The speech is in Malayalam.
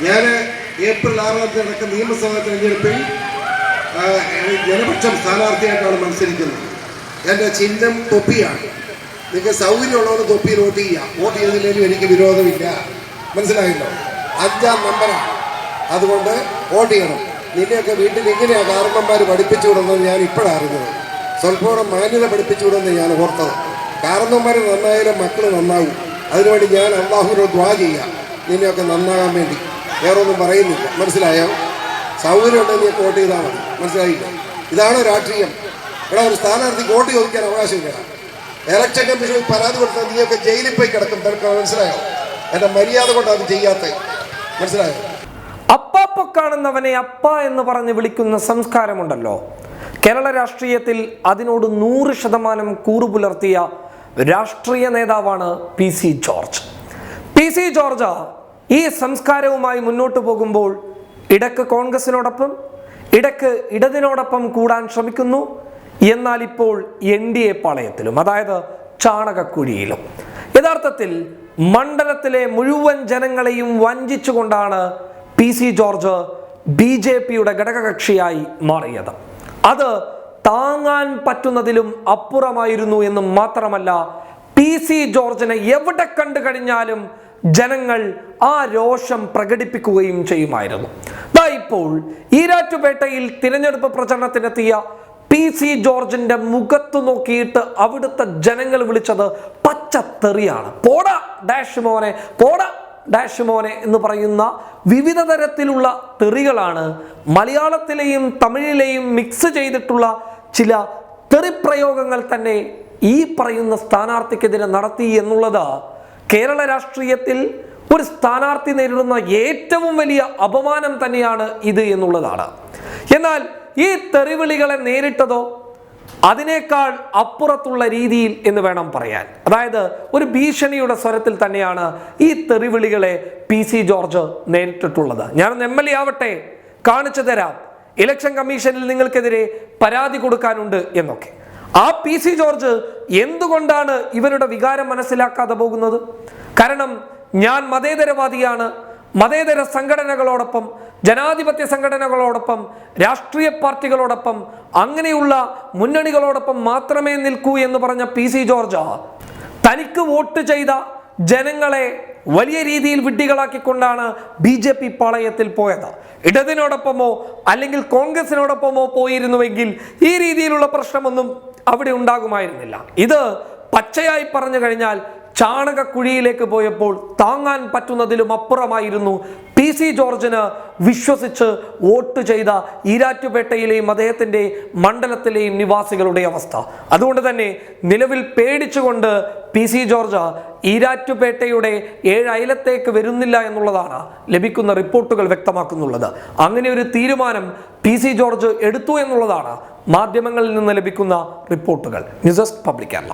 ഞാൻ ഏപ്രിൽ ആറാം തീയതി നടക്കുന്ന നിയമസഭാ തെരഞ്ഞെടുപ്പിൽ ജനപക്ഷം സ്ഥാനാർത്ഥിയായിട്ടാണ് മത്സരിക്കുന്നത്. എന്റെ ചിഹ്നം തൊപ്പിയാണ്. നിങ്ങൾക്ക് സൗകര്യമുള്ളവർ തൊപ്പിയിൽ വോട്ട് ചെയ്യാം. വോട്ട് ചെയ്തില്ലെങ്കിലും എനിക്ക് വിരോധമില്ല. മനസ്സിലായല്ലോ? അഞ്ചാം നമ്പറാണ്. അതുകൊണ്ട് വോട്ട് ചെയ്യണം. നിന്നെയൊക്കെ വീട്ടിൽ ഇങ്ങനെയാണ് കാരണന്മാർ പഠിപ്പിച്ചു വിടുന്നത് ഞാൻ ഇപ്പോഴാണ് അറിഞ്ഞത്. സ്വല്പം മാന്യത പഠിപ്പിച്ചു വിടുന്നത് ഞാൻ ഓർത്തത്. കാരണന്മാർ നന്നായാലും മക്കൾ നന്നാവും. അതിനുവേണ്ടി ഞാൻ അള്ളാഹുവിനോട് ദ്വാ ചെയ്യാം. നിന്നെയൊക്കെ നന്നാകാൻ വേണ്ടി. വേറെ ഒന്നും പറയുന്നില്ല. മനസ്സിലായോ? സൗകര്യം ഉണ്ടെങ്കിൽ വോട്ട് ചെയ്താൽ മതി. മനസ്സിലായില്ല? ഇതാണ് രാഷ്ട്രീയം. ഇവിടെ ഒരു സ്ഥാനാർത്ഥിക്ക് വോട്ട് ചോദിക്കാൻ അവകാശമില്ല ഇലക്ഷൻ കമ്മീഷൻ പരാതി കൊടുത്താൽ നീയൊക്കെ ജയിലിൽ പോയി കിടക്കും. നിനക്ക് മനസ്സിലായോ? എന്റെ മര്യാദ കൊണ്ടാണ് അത് ചെയ്യാത്തത്. മനസ്സിലായോ? അപ്പാപ്പ കാണുന്നവനെ അപ്പ എന്ന് പറഞ്ഞ് വിളിക്കുന്ന സംസ്കാരമുണ്ടല്ലോ. കേരള രാഷ്ട്രീയത്തിൽ അതിനോട് നൂറ് ശതമാനം കൂറു പുലർത്തിയ രാഷ്ട്രീയ നേതാവാണ് P C George. P C George ഈ സംസ്കാരവുമായി മുന്നോട്ട് പോകുമ്പോൾ ഇടയ്ക്ക് കോൺഗ്രസിനോടൊപ്പം ഇടയ്ക്ക് ഇടതിനോടൊപ്പം കൂടാൻ ശ്രമിക്കുന്നു. എന്നാൽ ഇപ്പോൾ എൻ ഡി എ പാളയത്തിലും അതായത് ചാണകക്കുഴിയിലും. യഥാർത്ഥത്തിൽ മണ്ഡലത്തിലെ മുഴുവൻ ജനങ്ങളെയും വഞ്ചിച്ചുകൊണ്ടാണ് P C George B J പിയുടെ ഘടകകക്ഷിയായി മാറിയത്. അത് താങ്ങാൻ പറ്റുന്നതിലും അപ്പുറമായിരുന്നു എന്ന് മാത്രമല്ല പി സി ജോർജിനെ എവിടെ കണ്ടു കഴിഞ്ഞാലും ജനങ്ങൾ ആ രോഷം പ്രകടിപ്പിക്കുകയും ചെയ്യുമായിരുന്നു. ദാ ഇപ്പോൾ ഈരാറ്റുപേട്ടയിൽ തിരഞ്ഞെടുപ്പ് പ്രചരണത്തിനെത്തിയ പി സി ജോർജിന്റെ മുഖത്ത് നോക്കിയിട്ട് അവിടുത്തെ ജനങ്ങൾ വിളിച്ചത് പച്ചത്തെറിയാണ്. പോട ഡാഷ് മോനെ പോട ഡാഷ് മോനെ എന്ന് പറയുന്ന വിവിധ തരത്തിലുള്ള തെറികളാണ് മലയാളത്തിലെയും തമിഴിലെയും മിക്സ് ചെയ്തിട്ടുള്ള ചില തെറിപ്രയോഗങ്ങൾ തന്നെ ഈ പറയുന്ന സ്ഥാനാർത്ഥിക്കെതിരെ നടത്തി എന്നുള്ളത് കേരള രാഷ്ട്രീയത്തിൽ ഒരു സ്ഥാനാർത്ഥി നേരിടുന്ന ഏറ്റവും വലിയ അപമാനം തന്നെയാണ് ഇത് എന്നുള്ളതാണ്. എന്നാൽ ഈ തെറിവിളികളെ നേരിട്ടതോ അതിനേക്കാൾ അപ്പുറത്തുള്ള രീതിയിൽ എന്ന് വേണം പറയാൻ. അതായത് ഒരു ഭീഷണിയുടെ സ്വരത്തിൽ തന്നെയാണ് ഈ തെറിവിളികളെ പി സി ജോർജ് നേരിട്ടിട്ടുള്ളത്. ഞാനൊന്ന് എം എൽ എ ആവട്ടെ കാണിച്ചു തരാം. ഇലക്ഷൻ കമ്മീഷനിൽ നിങ്ങൾക്കെതിരെ പരാതി കൊടുക്കാനുണ്ട് എന്നൊക്കെ. ആ പി സി ജോർജ് എന്തുകൊണ്ടാണ് ഇവരുടെ വികാരം മനസ്സിലാക്കാതെ പോകുന്നത്? കാരണം ഞാൻ മതേതരവാദിയാണ്. മതേതര സംഘടനകളോടൊപ്പം ജനാധിപത്യ സംഘടനകളോടൊപ്പം രാഷ്ട്രീയ പാർട്ടികളോടൊപ്പം അങ്ങനെയുള്ള മുന്നണികളോടൊപ്പം മാത്രമേ നിൽക്കൂ എന്ന് പറഞ്ഞ പി സി ജോർജ് തനിക്ക് വോട്ട് ചെയ്ത ജനങ്ങളെ വലിയ രീതിയിൽ വിഡ്ഢികളാക്കിക്കൊണ്ടാണ് ബി ജെ പി പാളയത്തിൽ പോയത്. ഇടതിനോടൊപ്പമോ അല്ലെങ്കിൽ കോൺഗ്രസിനോടൊപ്പമോ പോയിരുന്നുവെങ്കിൽ ഈ രീതിയിലുള്ള പ്രശ്നമൊന്നും അവിടെ ഉണ്ടാകുമായിരുന്നില്ല. ഇത് പച്ചയായി പറഞ്ഞു കഴിഞ്ഞാൽ ചാണകക്കുഴിയിലേക്ക് പോയപ്പോൾ താങ്ങാൻ പറ്റുന്നതിലും അപ്പുറമായിരുന്നു പി സി ജോർജിന് വിശ്വസിച്ച് വോട്ട് ചെയ്ത ഈരാറ്റുപേട്ടയിലെയും അദ്ദേഹത്തിന്റെ മണ്ഡലത്തിലെയും നിവാസികളുടെ അവസ്ഥ. അതുകൊണ്ട് തന്നെ നിലവിൽ പേടിച്ചുകൊണ്ട് പി സി ജോർജ് ഈരാറ്റുപേട്ടയുടെ ഏഴ് അയലത്തേക്ക് വരുന്നില്ല എന്നുള്ളതാണ് ലഭിക്കുന്ന റിപ്പോർട്ടുകൾ വ്യക്തമാക്കുന്നുള്ളത്. അങ്ങനെ ഒരു തീരുമാനം പി സി ജോർജ് എടുത്തു എന്നുള്ളതാണ് മാധ്യമങ്ങളിൽ നിന്ന് ലഭിക്കുന്ന റിപ്പോർട്ടുകൾ. News desk public Kerala.